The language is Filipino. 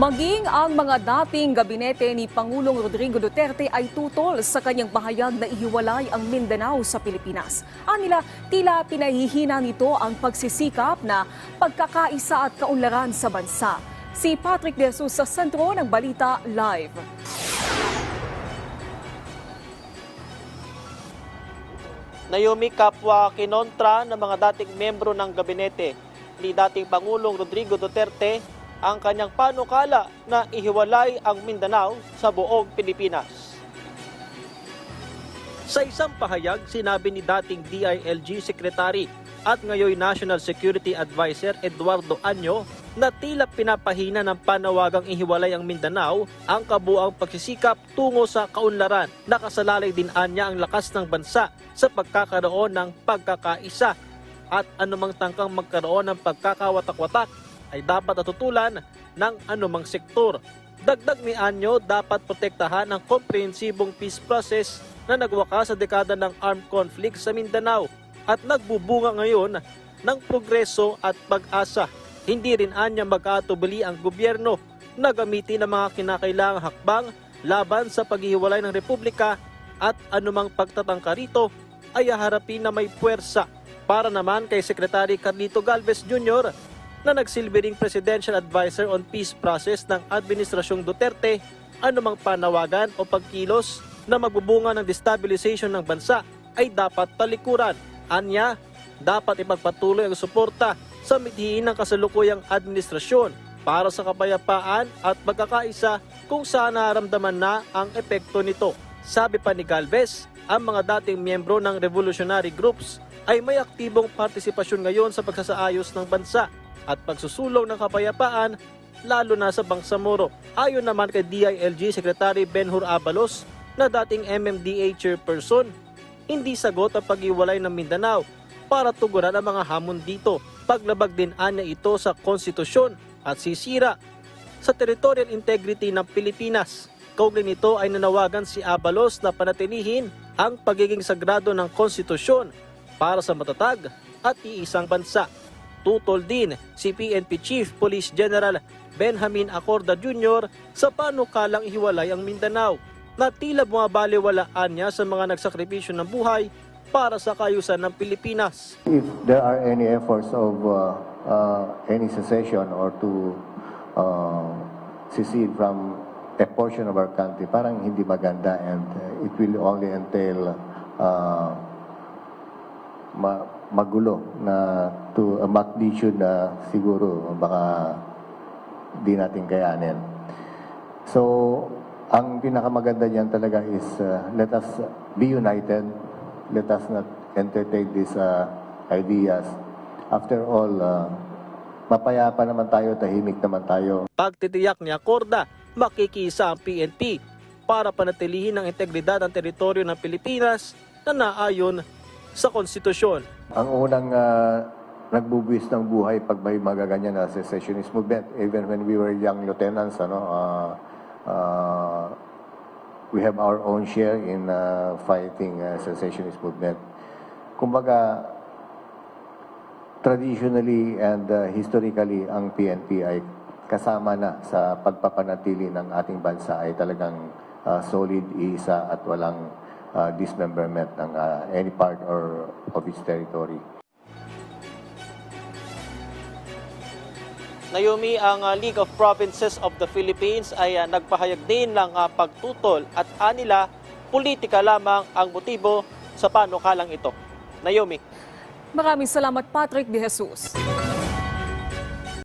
Maging ang mga dating gabinete ni Pangulong Rodrigo Duterte ay tutol sa kanyang bahayag na ihiwalay ang Mindanao sa Pilipinas. Anila, tila pinahihina nito ang pagsisikap na pagkakaisa at kaunlaran sa bansa. Si Patrick De Jesus sa sentro ng Balita Live. Naomi kapwa kinontra ng mga dating membro ng gabinete ni dating Pangulong Rodrigo Duterte ang kanyang panukala na ihiwalay ang Mindanao sa buong Pilipinas. Sa isang pahayag, sinabi ni dating DILG Secretary at ngayon National Security Advisor Eduardo Anyo na tila pinapahina ng panawagang ihiwalay ang Mindanao ang kabuang pagsisikap tungo sa kaunlaran. Nakasalalay din anya ang lakas ng bansa sa pagkakaroon ng pagkakaisa at anumang tangkang magkaroon ng pagkakawatak-watak ay dapat natutulan ng anumang sektor. Dagdag ni Anyo, dapat protektahan ang komprehensibong peace process na nagwakas sa dekada ng armed conflict sa Mindanao at nagbubunga ngayon ng progreso at pag-asa. Hindi rin anya mag-atubili ang gobyerno na gamitin ang mga kinakailangang hakbang laban sa paghihiwalay ng republika at anumang pagtatangka rito ay haharapin na may puwersa. Para naman kay Secretary Carlito Galvez Jr. na nagsilbi Presidential Advisor on Peace Process ng Administrasyong Duterte, anumang panawagan o pagkilos na magbubunga ng destabilization ng bansa ay dapat talikuran. Anya, dapat ipagpatuloy ang suporta sa mithiin ng kasalukuyang administrasyon para sa kapayapaan at pagkakaisa kung saan naramdaman na ang epekto nito. Sabi pa ni Galvez, ang mga dating miyembro ng revolutionary groups ay may aktibong partisipasyon ngayon sa pagsasaayos ng bansa at pagsusulong ng kapayapaan lalo na sa Bangsamoro. Ayon naman kay DILG Secretary Benhur Abalos na dating MMDA chairperson, hindi sagot ang pag-iwalay ng Mindanao para tugunan ang mga hamon dito. Paglabag din anya ito sa konstitusyon at sisira sa territorial integrity ng Pilipinas. Kaugnay nito ay nanawagan si Abalos na panatilihin ang pagiging sagrado ng konstitusyon para sa matatag at iisang bansa. Tutol din si PNP Chief Police General Benjamin Acorda Jr. sa panukalang ihiwalay ang Mindanao na tila bumabaliwalaan niya sa mga nagsakripisyo ng buhay para sa kayusan ng Pilipinas. If there are any efforts of uh, uh, any secession or to uh, secede from a portion of our country, parang hindi maganda and uh, it will only entail uh, ma- magulo na to a magnitude na siguro baka di natin kayanin. So, ang pinakamaganda niyan talaga is uh, let us be united. Let us not entertain these uh, ideas. After all, uh, mapayapa naman tayo, tahimik naman tayo. Pagtitiyak ni Acorda, makikisa ang PNP para panatilihin ang integridad ng teritoryo ng Pilipinas na naayon sa konstitusyon. Ang unang uh, nagbubuwis ng buhay pag may magaganyan na secessionist movement, even when we were young lieutenants, ano, uh, uh, we have our own share in uh, fighting uh, secessionist movement. Kumbaga, traditionally and uh, historically, ang PNP ay kasama na sa pagpapanatili ng ating bansa ay talagang uh, solid, isa at walang uh, dismemberment ng uh, any part or of its territory. Naomi, ang uh, League of Provinces of the Philippines ay uh, nagpahayag din ng uh, pagtutol at anila politika lamang ang motibo sa panukalang ito. Naomi. Maraming salamat Patrick De Jesus.